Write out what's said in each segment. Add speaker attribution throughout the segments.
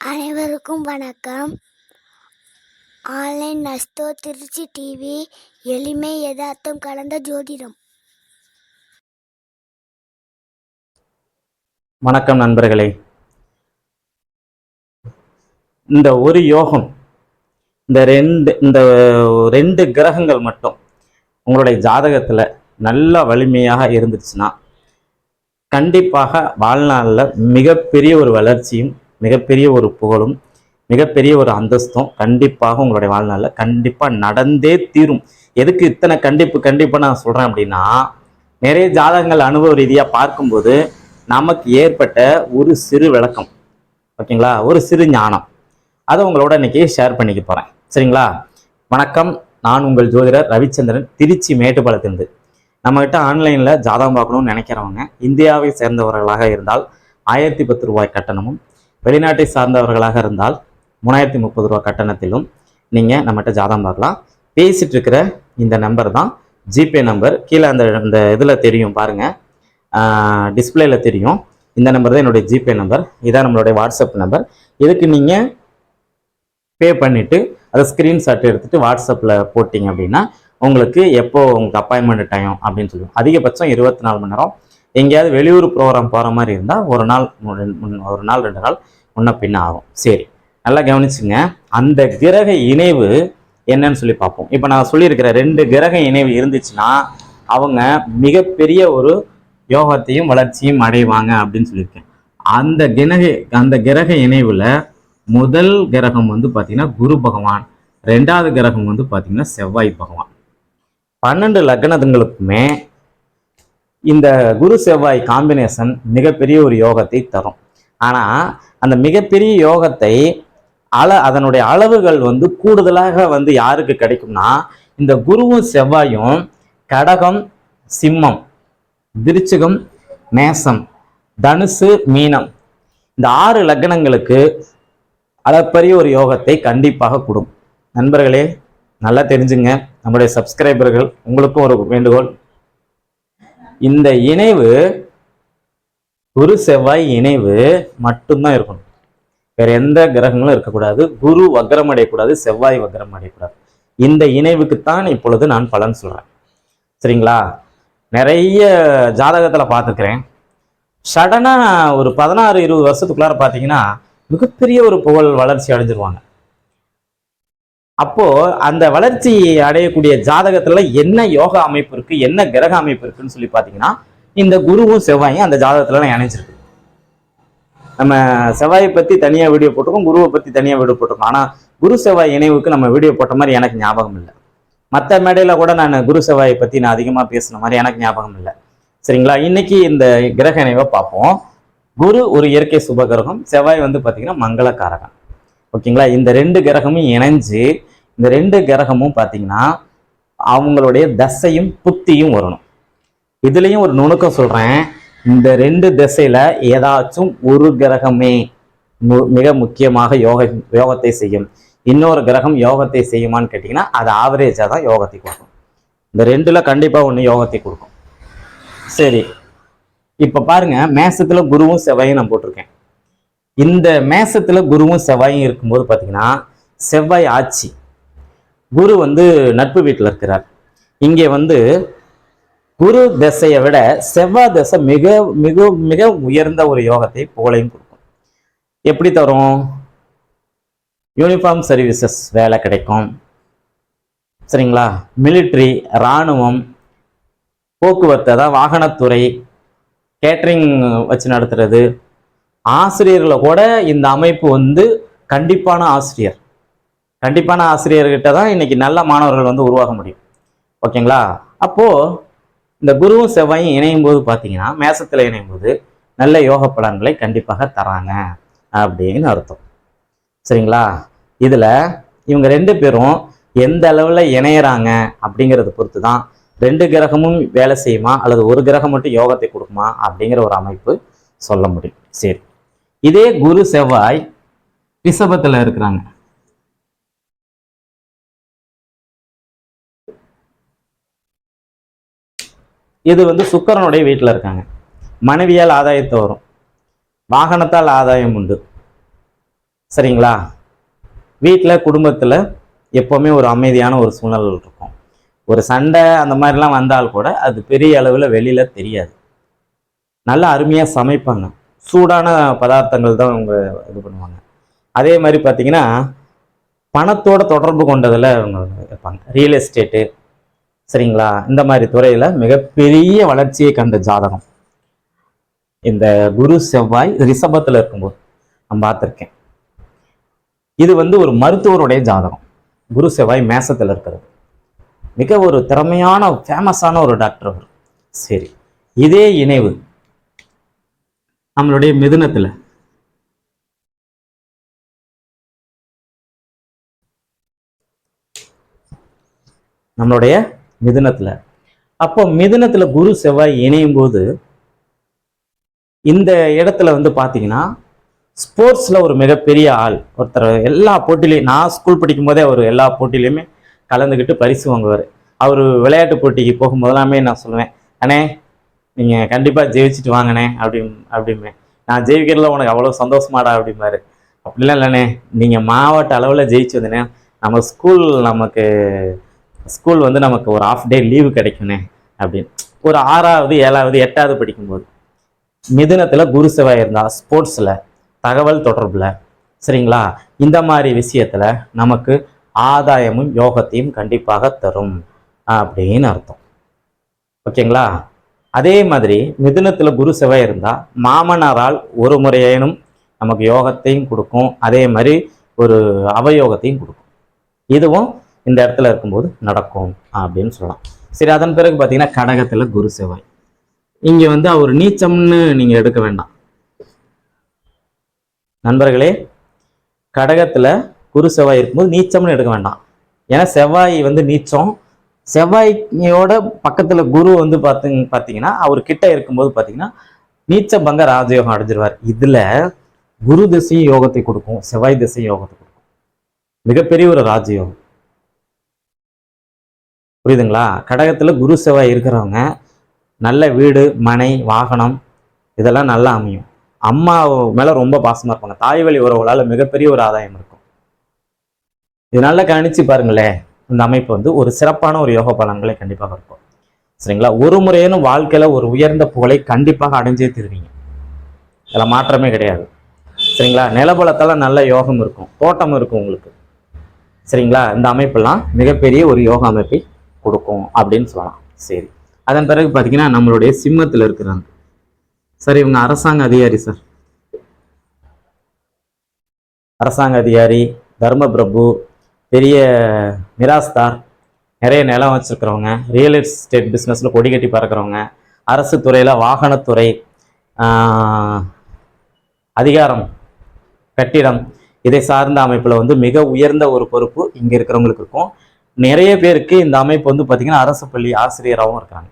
Speaker 1: அனைவருக்கும் வணக்கம். Online நஸ்தோ Trichy TV எளிமை யதார்த்தம் கலந்த ஜோதிடம்.
Speaker 2: வணக்கம் நண்பர்களே. இந்த ஒரு யோகம் இந்த ரெண்டு இந்த ரெண்டு கிரகங்கள் மட்டும் உங்களுடைய ஜாதகத்தில் நல்ல வலிமையாக இருந்துச்சுன்னா கண்டிப்பாக வாழ்நாளில் மிகப்பெரிய ஒரு வளர்ச்சியும் மிகப்பெரிய ஒரு புகழும் மிகப்பெரிய ஒரு அந்தஸ்தும் கண்டிப்பாக உங்களுடைய வாழ்நாளில் கண்டிப்பாக நடந்தே தீரும். எதுக்கு இத்தனை கண்டிப்பு கண்டிப்பாக நான் சொல்கிறேன் அப்படின்னா நிறைய ஜாதகங்கள் அனுபவ ரீதியாக பார்க்கும்போது நமக்கு ஏற்பட்ட ஒரு சிறு விளக்கம். ஓகேங்களா? ஒரு சிறு ஞானம். அதை உங்களோட இன்னைக்கு ஷேர் பண்ணிக்க போகிறேன் சரிங்களா? வணக்கம். நான் உங்கள் ஜோதிடர் ரவிச்சந்திரன் திருச்சி மேட்டுப்பாளத்திலிருந்து நம்மகிட்ட ஆன்லைனில் ஜாதகம் பார்க்கணும்னு நினைக்கிறவங்க இந்தியாவை சேர்ந்தவர்களாக இருந்தால் ஆயிரத்தி பத்து ரூபாய் கட்டணமும் வெளிநாட்டை சார்ந்தவர்களாக இருந்தால் மூணாயிரத்தி முப்பது ரூபா கட்டணத்திலும் நீங்கள் நம்மகிட்ட ஜாதகம் பார்க்கலாம். பேசிகிட்டு இருக்கிற இந்த நம்பர் தான். ஜிபே நம்பர் கீழே அந்த இந்த இதில் தெரியும் பாருங்கள் டிஸ்பிளேல தெரியும். இந்த நம்பர் தான் என்னுடைய ஜிபே நம்பர் இதான் நம்மளுடைய வாட்ஸ்அப் நம்பர் இதுக்கு நீங்கள் பே பண்ணிவிட்டு அதை ஸ்க்ரீன்ஷாட் எடுத்துகிட்டு வாட்ஸ்அப்பில் போட்டிங்க அப்படின்னா உங்களுக்கு எப்போ உங்களுக்கு அப்பாயின்மெண்ட் டைம் அப்படின்னு சொல்லுவோம். அதிகபட்சம் இருபத்தி நாலு மணி நேரம். எங்கேயாவது வெளியூர் ப்ரோக்ராம் போகிற மாதிரி இருந்தால் ஒரு நாள் ஒரு நாள் ரெண்டு நாள் முன்ன பின்ன ஆகும். சரி நல்லா கவனிச்சுங்க. அந்த கிரக இணைவு என்னன்னு சொல்லி பார்ப்போம். இப்போ நான் சொல்லியிருக்கிற ரெண்டு கிரக இணைவு இருந்துச்சுன்னா அவங்க மிகப்பெரிய ஒரு யோகத்தையும் வளர்ச்சியும் அடைவாங்க அப்படின்னு சொல்லியிருக்கேன். அந்த கிரக அந்த கிரக இணைவில் முதல் கிரகம் வந்து பார்த்தீங்கன்னா குரு பகவான். ரெண்டாவது கிரகம் வந்து பார்த்தீங்கன்னா செவ்வாய் பகவான். பன்னெண்டு லக்னத்துங்களுக்குமே இந்த குரு செவ்வாய் காம்பினேஷன் மிகப்பெரிய ஒரு யோகத்தை தரும். ஆனால் அந்த மிகப்பெரிய யோகத்தை அள அதனுடைய அளவுகள் வந்து கூடுதலாக வந்து யாருக்கு கிடைக்கும்னா இந்த குருவும் செவ்வாயும் கடகம் சிம்மம் விருச்சிகம் மேசம் தனுசு மீனம் இந்த ஆறு லக்னங்களுக்கு அளப்பரிய ஒரு யோகத்தை கண்டிப்பாக கொடுக்கும் நண்பர்களே நல்லா தெரிஞ்சுங்க. நம்முடைய சப்ஸ்கிரைபர்கள் உங்களுக்கும் ஒரு வேண்டுகோள். இந்த இணைவு குரு செவ்வாய் இணைவு மட்டும்தான் இருக்கணும். வேற எந்த கிரகங்களும் இருக்கக்கூடாது. குரு வக்ரம் அடையக்கூடாது செவ்வாய் வக்ரம் அடையக்கூடாது. இந்த இணைவுக்குத்தான் இப்பொழுது நான் பலன் சொல்றேன். சரிங்களா? நிறைய ஜாதகத்துல பார்த்துக்கிறேன். சடனா ஒரு பதினாறு இருபது வருஷத்துக்குள்ளார பார்த்தீங்கன்னா மிகப்பெரிய ஒரு புகழ் வளர்ச்சி அடைஞ்சிருவாங்க. அப்போ அந்த வளர்ச்சி அடையக்கூடிய ஜாதகத்துல என்ன யோகா அமைப்பு இருக்கு என்ன கிரக அமைப்பு இருக்குன்னு சொல்லி பார்த்தீங்கன்னா இந்த குருவும் செவ்வாயும் அந்த ஜாதகத்துலலாம் இணைஞ்சிருக்கு. நம்ம செவ்வாயை பத்தி தனியா வீடியோ போட்டிருக்கோம் குருவை பத்தி தனியா வீடியோ போட்டிருக்கோம். ஆனா குரு செவ்வாய் இணைவுக்கு நம்ம வீடியோ போட்ட மாதிரி எனக்கு ஞாபகம் இல்லை. மற்ற மேடையில கூட நான் குரு செவ்வாயை பத்தி நான் அதிகமா பேசின மாதிரி எனக்கு ஞாபகம் இல்லை. சரிங்களா? இன்னைக்கு இந்த கிரக இணைவை பார்ப்போம். குரு ஒரு இயற்கை சுப கிரகம் செவ்வாய் வந்து பார்த்தீங்கன்னா மங்களக்காரகம் ஓகேங்களா? இந்த ரெண்டு கிரகமும் இணைஞ்சு இந்த ரெண்டு கிரகமும் பார்த்தீங்கன்னா அவங்களுடைய தசையும் புத்தியும் வரணும். இதுலயும் ஒரு நுணுக்கம் சொல்றேன். இந்த ரெண்டு திசையில ஏதாச்சும் ஒரு கிரகமே மு- மிக முக்கியமாக யோக யோகத்தை செய்யும். இன்னொரு கிரகம் யோகத்தை செய்யுமான்னு கேட்டிங்கன்னா அது ஆவரேஜாக தான் யோகத்தை கொடுக்கும். இந்த ரெண்டுல கண்டிப்பா ஒன்று யோகத்தை கொடுக்கும். சரி. இப்ப பாருங்க மேசத்துல குருவும் செவ்வாயும் நான் போட்டிருக்கேன். இந்த மேசத்துல குருவும் செவ்வாயும் இருக்கும்போது பாத்தீங்கன்னா செவ்வாய் ஆட்சி. குரு வந்து நட்பு வீட்டில் இருக்கிறார். இங்கே வந்து குரு திசையை விட செவ்வாய் திசை மிக மிக மிக உயர்ந்த ஒரு யோகத்தை புகழையும் கொடுக்கும். எப்படி தரும்? யூனிஃபார்ம் சர்வீசஸ் வேலை கிடைக்கும். சரிங்களா? மிலிட்ரி இராணுவம் போக்குவரத்து அதாவது வாகனத்துறை கேட்ரிங் வச்சு நடத்துறது. ஆசிரியர்களை கூட இந்த அமைப்பு வந்து கண்டிப்பான ஆசிரியர். கண்டிப்பான ஆசிரியர்கிட்ட தான் இன்னைக்கு நல்ல மாணவர்கள் வந்து உருவாக முடியும். ஓகேங்களா? அப்போது இந்த குருவும் செவ்வாயும் இணையும் போது பார்த்தீங்கன்னா மேசத்தில் இணையும் போது நல்ல யோக பலன்களை கண்டிப்பாக தராங்க அப்படின்னு அர்த்தம். சரிங்களா? இதில் இவங்க ரெண்டு பேரும் எந்த அளவில் இணையறாங்க அப்படிங்கிறத பொறுத்து தான் ரெண்டு கிரகமும் வேலை செய்யுமா? அல்லது ஒரு கிரகம் மட்டும் யோகத்தை கொடுக்குமா? அப்படிங்கிற ஒரு அமைப்பு சொல்ல முடியும். சரி. இதே குரு செவ்வாய் ரிஷபத்தில் இருக்கிறாங்க. இது வந்து சுக்கரனுடைய வீட்டில் இருக்காங்க. மனைவியால் ஆதாயத்தை வரும். வாகனத்தால் ஆதாயம் உண்டு. சரிங்களா? வீட்டில் குடும்பத்தில் எப்போவுமே ஒரு அமைதியான ஒரு சூழல் இருக்கும். ஒரு சண்டை அந்த மாதிரிலாம் வந்தால் கூட அது பெரிய அளவில் வெளியில் தெரியாது. நல்லா அருமையாக சமைப்பாங்க. சூடான பதார்த்தங்கள் தான் அவங்க இது பண்ணுவாங்க. அதே மாதிரி பார்த்தீங்கன்னா பணத்தோட தொடர்பு கொண்டதில் அவங்க இருப்பாங்க ரியல் எஸ்டேட்டு சரிங்களா? இந்த மாதிரி துறையில் மிகப்பெரிய வளர்ச்சியை கண்ட ஜாதகம். இந்த குரு செவ்வாய் ரிஷபத்தில் இருக்கும்போது நான் பார்த்துருக்கேன். இது வந்து ஒரு மருத்துவருடைய ஜாதகம். குரு செவ்வாய் மேசத்தில் இருக்கிறது. மிக ஒரு திறமையான ஃபேமஸான ஒரு டாக்டர் அவர். சரி இதே இணைவு நம்மளுடைய மிதுனத்தில். நம்மளுடைய மிதுனத்தில். அப்போ மிதுனத்தில் குரு செவ்வாய் இணையும் போது இந்த இடத்துல வந்து பார்த்தீங்கன்னா ஸ்போர்ட்ஸில் ஒரு மிகப்பெரிய ஆள் ஒருத்தர் எல்லா போட்டிலையும் நான் ஸ்கூல் படிக்கும் போதே அவர் எல்லா போட்டிலையுமே கலந்துக்கிட்டு பரிசு வாங்குவார். அவர் விளையாட்டு போட்டிக்கு போகும்போதெல்லாமே நான் சொல்லுவேன் அண்ணே நீங்கள் கண்டிப்பாக ஜெயிச்சுட்டு வாங்கண்ணே அப்படி அப்படிமே நான் ஜெயிக்கிறதுல உனக்கு அவ்வளோ சந்தோஷமாடா அப்படிம்பாரு. அப்படிலாம் இல்லைண்ணே நீங்கள் மாவட்ட அளவில் ஜெயிச்சு வந்தனே நம்ம ஸ்கூல் நமக்கு ஸ்கூல் வந்து நமக்கு ஒரு ஆஃப் டே லீவு கிடைக்குண்ணே அப்படின்னு. ஒரு ஆறாவது ஏழாவது எட்டாவது படிக்கும்போது மிதுனத்தில் குரு செவ்வாய் இருந்தால் ஸ்போர்ட்ஸில் தகவல் தொடர்பில் சரிங்களா? இந்த மாதிரி விஷயத்தில் நமக்கு ஆதாயமும் யோகத்தையும் கண்டிப்பாக தரும் அப்படின்னு அர்த்தம். ஓகேங்களா? அதே மாதிரி மிதுனத்தில் குரு செவ்வாய் இருந்தால் மாமனாரால் ஒரு முறையேனும் நமக்கு யோகத்தையும் கொடுக்கும். அதே மாதிரி ஒரு அவயோகத்தையும் கொடுக்கும். இதுவும் இந்த இடத்துல இருக்கும்போது நடக்கும் அப்படின்னு சொல்லலாம். சரி அதன் பிறகு பார்த்தீங்கன்னா கடகத்தில் குரு செவ்வாய். இங்கே வந்து அவர் நீச்சம்னு நீங்கள் எடுக்க வேண்டாம். நண்பர்களே கடகத்தில் குரு செவ்வாய் இருக்கும்போது நீச்சம்னு எடுக்க வேண்டாம். ஏன்னா செவ்வாய் வந்து நீச்சம். செவ்வாயோட பக்கத்தில் குரு வந்து பார்த்து பார்த்தீங்கன்னா அவர் கிட்ட இருக்கும்போது பார்த்தீங்கன்னா நீச்ச பங்க ராஜயோகம் அடைஞ்சிருவார். இதில் குரு திசையும் யோகத்தை கொடுக்கும் செவ்வாய் திசையும் யோகத்தை கொடுக்கும். மிகப்பெரிய ஒரு ராஜயோகம். புரியுதுங்களா? கடகத்தில் குரு செவ்வாய் இருக்கிறவங்க நல்ல வீடு மனை வாகனம் இதெல்லாம் நல்லா அமையும். அம்மா மேலே ரொம்ப பாசமாக இருப்பாங்க. தாய் வழி உறவுகளால் மிகப்பெரிய ஒரு ஆதாயம் இருக்கும். இதனால கணிச்சு பாருங்களேன் இந்த அமைப்பு வந்து ஒரு சிறப்பான ஒரு யோக பலன்களை கண்டிப்பாக இருக்கும். சரிங்களா? ஒரு முறையான வாழ்க்கையில் ஒரு உயர்ந்த புகழை கண்டிப்பாக அடைஞ்சே தருவீங்க. அதில் மாற்றமே கிடையாது. சரிங்களா? நிலபலத்தால் நல்ல யோகம் இருக்கும். தோட்டம் இருக்கும் உங்களுக்கு. சரிங்களா? இந்த அமைப்பெல்லாம் மிகப்பெரிய ஒரு யோக அமைப்பை கொடுக்கும் அப்படின்னு சொல்லலாம். சரி. அதன் பிறகு பார்த்தீங்கன்னா நம்மளுடைய சிம்மத்தில் இருக்கிறாங்க. சார் இவங்க அரசாங்க அதிகாரி சார். அரசாங்க அதிகாரி தர்ம பிரபு பெரிய மிராஸ்தார் நிறைய நிலம் வச்சுருக்கிறவங்க ரியல் எஸ்டேட் பிஸ்னஸில் கொடி கட்டி பறக்கிறவங்க அரசு துறையில் வாகனத்துறை அதிகாரம் கட்டிடம் இதை சார்ந்த அமைப்பில் வந்து மிக உயர்ந்த ஒரு பொறுப்பு இங்கே இருக்கிறவங்களுக்கு இருக்கும். நிறைய பேருக்கு இந்த அமைப்பு வந்து பார்த்திங்கன்னா அரசு பள்ளி ஆசிரியராகவும் இருக்காங்க.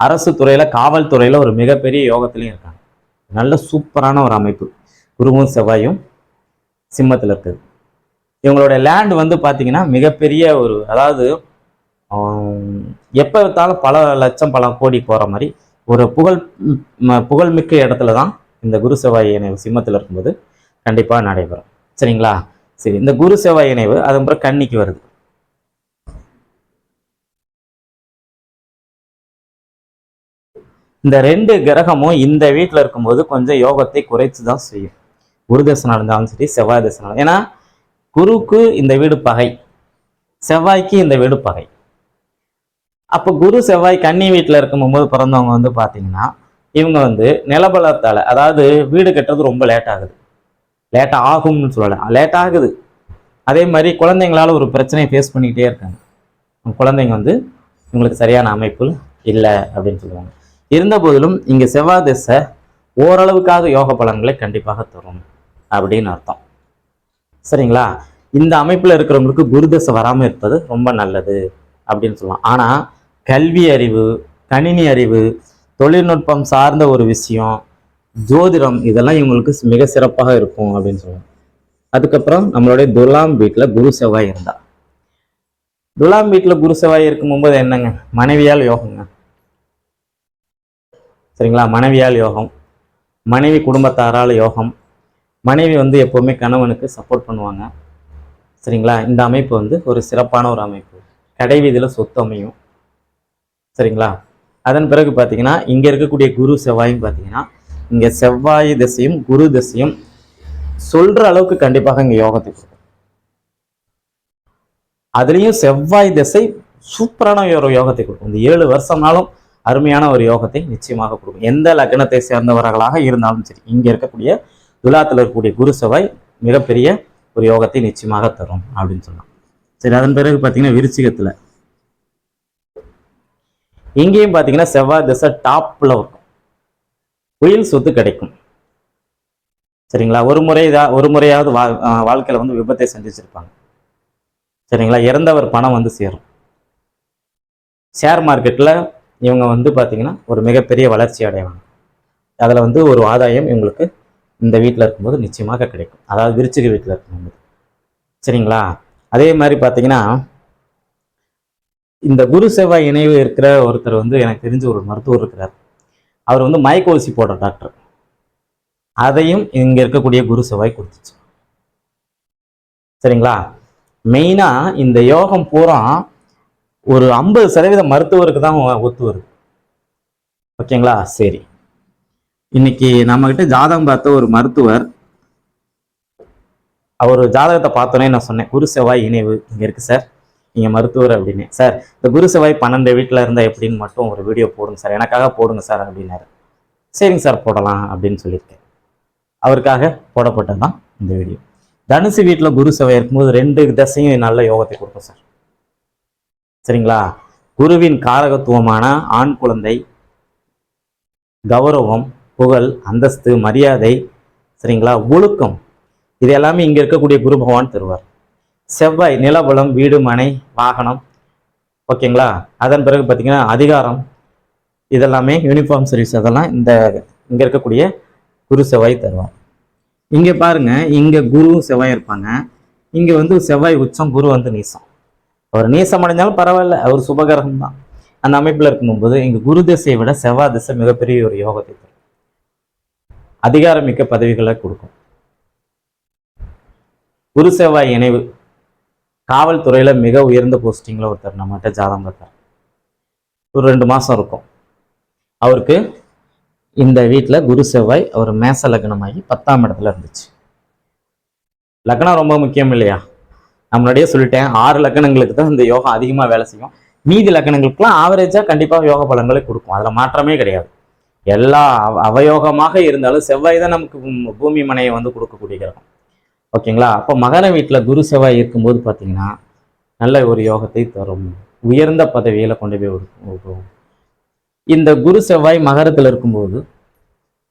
Speaker 2: அரசு துறையில் காவல்துறையில் ஒரு மிகப்பெரிய யோகத்துலையும் இருக்காங்க. நல்ல சூப்பரான ஒரு அமைப்பு. குருவும் செவ்வாயும் சிம்மத்தில் இருக்குது. இவங்களோட லேண்ட் வந்து பார்த்தீங்கன்னா மிகப்பெரிய ஒரு அதாவது எப்போ வித்தாலும் பல லட்சம் பல கோடி போகிற மாதிரி ஒரு புகழ் புகழ்மிக்க இடத்துல தான் இந்த குரு செவ்வாய் இணைவு சிம்மத்தில் இருக்கும்போது கண்டிப்பாக நடைபெறும். சரிங்களா? சரி இந்த குரு செவ்வாய் இணைவு அதன் பிறகு கன்னிக்கு வருது. இந்த ரெண்டு கிரகமும் இந்த வீட்டில் இருக்கும்போது கொஞ்சம் யோகத்தை குறைச்சு தான் செய்யும். குரு தசனம் இருந்தாலும் சரி செவ்வாய் தசனம் ஏன்னா குருக்கு இந்த வீடு பகை. செவ்வாய்க்கு இந்த வீடு பகை. அப்போ குரு செவ்வாய் கன்னி வீட்டில் இருக்கும்போது பிறந்தவங்க வந்து பார்த்தீங்கன்னா இவங்க வந்து நிலபலத்தால் அதாவது வீடு கட்டுறது ரொம்ப லேட் ஆகுது. லேட் ஆகும்னு சொல்லலை. லேட் ஆகுது. அதே மாதிரி குழந்தைங்களால ஒரு பிரச்சனையை ஃபேஸ் பண்ணிக்கிட்டே இருக்காங்க. குழந்தைங்க வந்து இவங்களுக்கு சரியான அமைப்பு இல்லை அப்படின்னு சொல்லுவாங்க. இருந்த போதிலும் இங்கே செவ்வாய் திசை ஓரளவுக்காக யோக பலன்களை கண்டிப்பாக தரும் அப்படின்னு அர்த்தம். சரிங்களா? இந்த அமைப்பில் இருக்கிறவங்களுக்கு குருதசை வராமல் இருப்பது ரொம்ப நல்லது அப்படின்னு சொல்லலாம். ஆனால் கல்வி அறிவு கணினி அறிவு தொழில்நுட்பம் சார்ந்த ஒரு விஷயம் ஜோதிடம் இதெல்லாம் இவங்களுக்கு மிக சிறப்பாக இருக்கும் அப்படின்னு சொல்லலாம். அதுக்கப்புறம் நம்மளுடைய துலாம் வீட்டில் குரு செவ்வாய் இருந்தா துலாம் வீட்டில் குரு செவ்வாய் இருக்கும்போது என்னங்க? மனைவியால் யோகங்க. சரிங்களா? மனைவியால் யோகம் மனைவி குடும்பத்தாரால் யோகம் மனைவி வந்து எப்போவுமே கணவனுக்கு சப்போர்ட் பண்ணுவாங்க. சரிங்களா? இந்த அமைப்பு வந்து ஒரு சிறப்பான ஒரு அமைப்பு. கடைவீதியில் சொத்து அமையும். சரிங்களா? அதன் பிறகு பார்த்தீங்கன்னா இங்கே இருக்கக்கூடிய குரு செவ்வாயும் பார்த்தீங்கன்னா இங்கே செவ்வாய் திசையும் குரு திசையும் சொல்கிற அளவுக்கு கண்டிப்பாக இங்கே யோகத்தை கொடுக்கும் அதுலேயும் செவ்வாய் திசை சூப்பரான ஒரு யோகத்தை கொடுக்கும் இந்த ஏழு வருஷம்னாலும் அருமையான ஒரு யோகத்தை நிச்சயமாக கொடுக்கும். எந்த லக்னத்தை சேர்ந்தவர்களாக இருந்தாலும் சரி இங்கே இருக்கக்கூடிய துலாத்தில் இருக்கக்கூடிய குரு செவ்வாய் மிகப்பெரிய ஒரு யோகத்தை நிச்சயமாக தரும் அப்படின்னு சொல்லலாம். சரி அதன் பிறகு பார்த்தீங்கன்னா விருச்சிகத்தில். இங்கேயும் பார்த்தீங்கன்னா செவ்வாய் திசை டாப்பில் இருக்கும். புயல் சொத்து கிடைக்கும். சரிங்களா? ஒரு முறை தான் ஒரு முறையாவது வா வாழ்க்கையில் வந்து விபத்தை சந்திச்சிருப்பாங்க. சரிங்களா? இறந்தவர் பணம் வந்து சேரும். ஷேர் மார்க்கெட்டில் இவங்க வந்து பார்த்திங்கன்னா ஒரு மிகப்பெரிய வளர்ச்சி அடைவாங்க. அதில் வந்து ஒரு ஆதாயம் இவங்களுக்கு இந்த வீட்டில் இருக்கும்போது நிச்சயமாக கிடைக்கும். அதாவது விருச்சிக வீட்டில் இருக்கும்போது. சரிங்களா? அதே மாதிரி பார்த்தீங்கன்னா இந்த குரு செவ்வாய் இணைவு இருக்கிற ஒருத்தர் வந்து எனக்கு தெரிஞ்ச ஒரு மருத்துவர் இருக்கிறார். அவர் வந்து மயக்க ஊசி போடுற டாக்டர். அதையும் இங்கே இருக்கக்கூடிய குரு செவ்வாய் கொடுத்துச்சு. சரிங்களா? மெயினாக இந்த யோகம் பூரா ஒரு ஐம்பது சதவீத மருத்துவருக்கு தான் ஒத்து வருது. ஓகேங்களா? சரி. இன்னைக்கு நம்மக்கிட்ட ஜாதகம் பார்த்த ஒரு மருத்துவர் அவர் ஜாதகத்தை பார்த்தோன்னே நான் சொன்னேன் குரு செவ்வாய் இணைவு இங்கே இருக்குது சார். நீங்கள் மருத்துவர் அப்படின்னு. சார் இந்த குரு செவ்வாய் பன்னெண்டு வீட்டில் இருந்தால் எப்படின்னு மட்டும் ஒரு வீடியோ போடுங்க சார். எனக்காக போடுங்க சார் அப்படின்னாரு. சரிங்க சார் போடலாம் அப்படின்னு சொல்லியிருக்கேன் அவருக்காக போடப்பட்டது தான் இந்த வீடியோ தனுசு வீட்டில் குரு செவ்வாய் இருக்கும்போது ரெண்டு தசையும் நல்ல யோகத்தை கொடுக்கும் சார். சரிங்களா? குருவின் காரகத்துவமான ஆண் குழந்தை கௌரவம் புகழ் அந்தஸ்து மரியாதை சரிங்களா? ஒழுக்கம். இது எல்லாமே இங்கே இருக்கக்கூடிய குரு பகவான் தருவார். செவ்வாய் நிலபலம் வீடு மனை வாகனம் ஓகேங்களா? அதன் பிறகு பார்த்திங்கன்னா அதிகாரம் இதெல்லாமே யூனிஃபார்ம் சர்வீஸ் அதெல்லாம் இந்த இங்கே இருக்கக்கூடிய குரு செவ்வாய் தருவார். இங்கே பாருங்க இங்கே குரு செவ்வாய் இருப்பாங்க. இங்கே வந்து செவ்வாய் உச்சம் குரு வந்து நீசம். அவர் நீசம் அடைஞ்சாலும் பரவாயில்ல அவர் சுபகிரகம் தான் அந்த அமைப்பில் இருக்கும்போது இங்கே குரு திசையை விட செவ்வாய் திசை மிகப்பெரிய ஒரு யோகத்தை தரும். அதிகாரமிக்க பதவிகளை கொடுக்கும். குரு செவ்வாய் இணைவு காவல்துறையில மிக உயர்ந்த போஸ்டிங்ல ஒருத்தர் நம்மகிட்ட ஜாதகம் பார்த்தார். ஒரு ரெண்டு மாசம் இருக்கும். அவருக்கு இந்த வீட்டில் குரு செவ்வாய் அவர் மேச லக்னமாகி பத்தாம் இடத்துல இருந்துச்சு. லக்னம் ரொம்ப முக்கியம் இல்லையா? நான் முன்னாடியே சொல்லிட்டேன் ஆறு லக்கணங்களுக்கு தான் இந்த யோகம் அதிகமாக வேலை செய்யும். மீதி லக்கணங்களுக்குலாம் ஆவரேஜாக கண்டிப்பாக யோக பலன்களை கொடுக்கும். அதில் மாற்றமே கிடையாது. எல்லா அவயோகமாக இருந்தாலும் செவ்வாய் தான் நமக்கு பூமி மனையை வந்து கொடுக்கக்கூடிய கிரகம். ஓகேங்களா? அப்போ மகர வீட்டில் குரு செவ்வாய் இருக்கும்போது பார்த்தீங்கன்னா நல்ல ஒரு யோகத்தை தரும். உயர்ந்த பதவியில கொண்டு போய் விடும் இந்த குரு செவ்வாய் மகரத்தில் இருக்கும்போது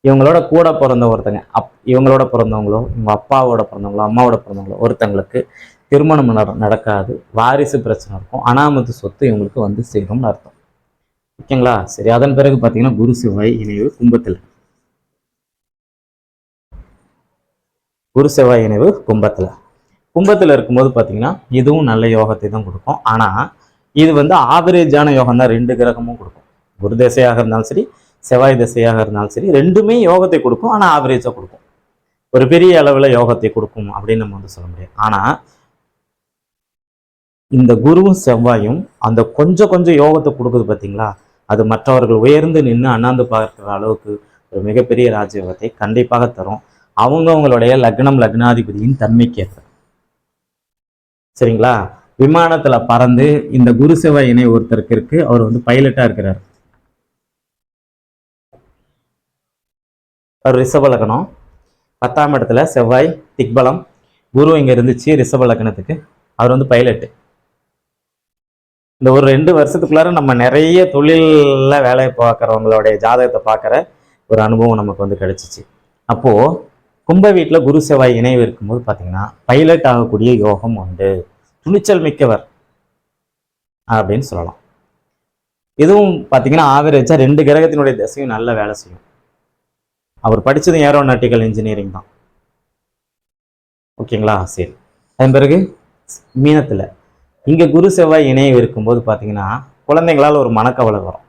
Speaker 2: இவங்களோட கூட பிறந்த ஒருத்தங்க அப் இவங்களோட பிறந்தவங்களோ இவங்க அப்பாவோட பிறந்தவங்களோ அம்மாவோட பிறந்தவங்களோ ஒருத்தங்களுக்கு திருமணம் நட- நடக்காது. வாரிசு பிரச்சனை இருக்கும். அனாமத்து சொத்து இவங்களுக்கு வந்து சேரும்னு அர்த்தம். ஓகேங்களா? சரி அதன் பிறகு பார்த்தீங்கன்னா குரு செவ்வாய் இணைவு கும்பத்தில். குரு செவ்வாய் இணைவு கும்பத்தில். கும்பத்தில் இருக்கும்போது பார்த்தீங்கன்னா இதுவும் நல்ல யோகத்தை தான் கொடுக்கும். ஆனால் இது வந்து ஆவரேஜான யோகம் தான். ரெண்டு கிரகமும் கொடுக்கும். குரு திசையாக இருந்தாலும் சரி செவ்வாய் திசையாக இருந்தாலும் சரி ரெண்டுமே யோகத்தை கொடுக்கும். ஆனால் ஆவரேஜாக கொடுக்கும். ஒரு பெரிய அளவில் யோகத்தை கொடுக்கும் அப்படின்னு நம்ம வந்து சொல்ல முடியாது. ஆனால் இந்த குருவும் செவ்வாயும் அந்த கொஞ்சம் கொஞ்சம் யோகத்தை கொடுக்குது பார்த்தீங்களா? அது மற்றவர்கள் உயர்ந்து நின்று அண்ணாந்து பார்க்குற அளவுக்கு ஒரு மிகப்பெரிய ராஜயோகத்தை கண்டிப்பாக தரும். அவங்கவங்களுடைய லக்னம் லக்னாதிபதியின் தன்மைக்கு சரிங்களா? விமானத்தில் பறந்து இந்த குரு செவ்வாய் இணை ஒருத்தருக்கு இருக்கு. அவர் வந்து பைலட்டாக இருக்கிறார். அவர் ரிஷப லக்னம். பத்தாம் இடத்துல செவ்வாய் திக்பலம். குரு இங்கே இருந்துச்சு ரிஷப லக்னத்துக்கு. அவர் வந்து பைலட்டு இந்த ஒரு ரெண்டு வருஷத்துக்குள்ளார நம்ம நிறைய தொழிலில் வேலை பார்க்குறவங்களுடைய ஜாதகத்தை பார்க்குற ஒரு அனுபவம் நமக்கு வந்து கிடைச்சிச்சு. அப்போது கும்ப வீட்டில் குரு செவ்வாய் இணைவு இருக்கும்போது பார்த்தீங்கன்னா பைலட் ஆகக்கூடிய யோகம் உண்டு. துணிச்சல் மிக்கவர் அப்படின்னு சொல்லலாம். இதுவும் பார்த்தீங்கன்னா ஆவரேஜாக ரெண்டு கிரகத்தினுடைய திசையும் நல்ல வேலை செய்யும். அவர் படித்தது ஏரோநாட்டிக்கல் இன்ஜினியரிங் தான். ஓகேங்களா? சரி. அதன் பிறகு மீனத்தில். இங்கே குரு செவ்வாய் இணைவு இருக்கும்போது பார்த்தீங்கன்னா குழந்தைங்களால் ஒரு மனக்கவலை வரும்.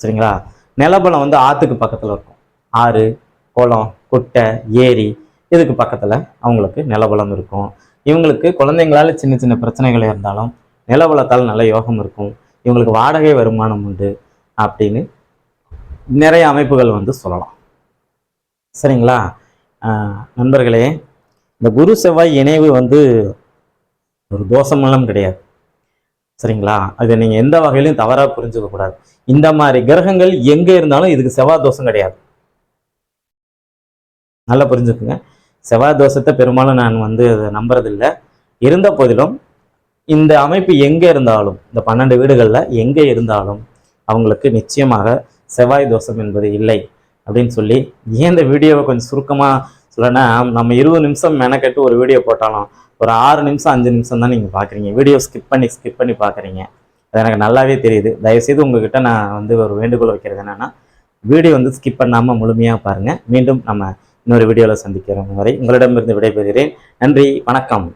Speaker 2: சரிங்களா? நிலபலம் வந்து ஆற்றுக்கு பக்கத்தில் இருக்கும். ஆறு குளம் குட்டை ஏரி இதுக்கு பக்கத்தில் அவங்களுக்கு நிலபலம் இருக்கும். இவங்களுக்கு குழந்தைங்களால சின்ன சின்ன பிரச்சனைகள் இருந்தாலும் நிலபலத்தால் நல்ல யோகம் இருக்கும். இவங்களுக்கு வாடகை வருமானம் உண்டு அப்படின்னு நிறைய அமைப்புகள் வந்து சொல்லலாம். சரிங்களா? ஆஹ் நண்பர்களே இந்த குரு செவ்வாய் இணைவு வந்து ஒரு தோஷமெல்லாம் கிடையாது. சரிங்களா? அதை நீங்கள் எந்த வகையிலும் தவறாக புரிஞ்சுக்க கூடாது. இந்த மாதிரி கிரகங்கள் எங்கே இருந்தாலும் இதுக்கு செவ்வாய் தோஷம் கிடையாது. நல்லா புரிஞ்சுக்குங்க. செவ்வாய் தோஷத்தை பெரும்பாலும் நான் வந்து அதை நம்புறதில்லை. இருந்த போதிலும் இந்த அமைப்பு எங்கே இருந்தாலும் இந்த பன்னெண்டு வீடுகளில் எங்கே இருந்தாலும் அவங்களுக்கு நிச்சயமாக செவ்வாய் தோஷம் என்பது இல்லை அப்படின்னு சொல்லி ஏன் இந்த வீடியோவை கொஞ்சம் சுருக்கமாக சொல்லனா நம்ம இருபது நிமிஷம் மெனக்கெட்டு ஒரு வீடியோ போட்டாலும் ஒரு ஆறு நிமிஷம் அஞ்சு நிமிஷம் தான் நீங்கள் பார்க்குறீங்க வீடியோ ஸ்கிப் பண்ணி ஸ்கிப் பண்ணி பார்க்குறீங்க அது எனக்கு நல்லாவே தெரியுது. தயவுசெய்து உங்ககிட்ட நான் வந்து ஒரு வேண்டுகோள் வைக்கிறது என்னென்னா வீடியோ வந்து ஸ்கிப் பண்ணாமல் முழுமையாக பாருங்கள் மீண்டும் நம்ம இன்னொரு வீடியோவில் சந்திக்கிறோம். வரை உங்களிடமிருந்து விடைபெறுகிறேன். நன்றி வணக்கம்.